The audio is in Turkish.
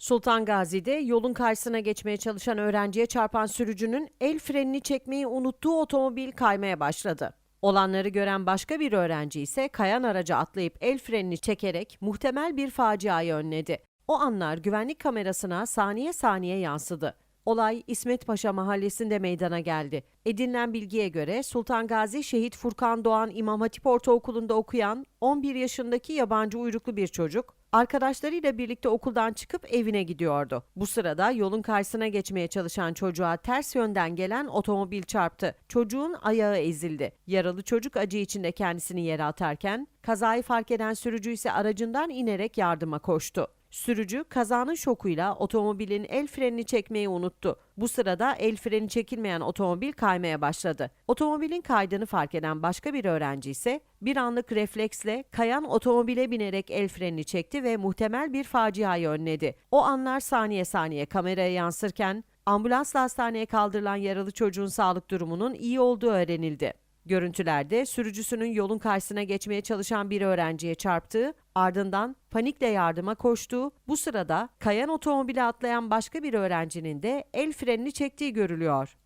Sultan Gazi'de yolun karşısına geçmeye çalışan öğrenciye çarpan sürücünün el frenini çekmeyi unuttuğu otomobil kaymaya başladı. Olanları gören başka bir öğrenci ise kayan araca atlayıp el frenini çekerek muhtemel bir faciayı önledi. O anlar güvenlik kamerasına saniye saniye yansıdı. Olay İsmet Paşa mahallesinde meydana geldi. Edinilen bilgiye göre Sultan Gazi Şehit Furkan Doğan İmam Hatip Ortaokulu'nda okuyan 11 yaşındaki yabancı uyruklu bir çocuk, arkadaşlarıyla birlikte okuldan çıkıp evine gidiyordu. Bu sırada yolun karşısına geçmeye çalışan çocuğa ters yönden gelen otomobil çarptı. Çocuğun ayağı ezildi. Yaralı çocuk acı içinde kendisini yere atarken, kazayı fark eden sürücü ise aracından inerek yardıma koştu. Sürücü kazanın şokuyla otomobilin el frenini çekmeyi unuttu. Bu sırada el freni çekilmeyen otomobil kaymaya başladı. Otomobilin kaydığını fark eden başka bir öğrenci ise bir anlık refleksle kayan otomobile binerek el frenini çekti ve muhtemel bir faciayı önledi. O anlar saniye saniye kameraya yansırken ambulansla hastaneye kaldırılan yaralı çocuğun sağlık durumunun iyi olduğu öğrenildi. Görüntülerde sürücüsünün yolun karşısına geçmeye çalışan bir öğrenciye çarptığı, ardından panikle yardıma koştuğu, bu sırada kayan otomobile atlayan başka bir öğrencinin de el frenini çektiği görülüyor.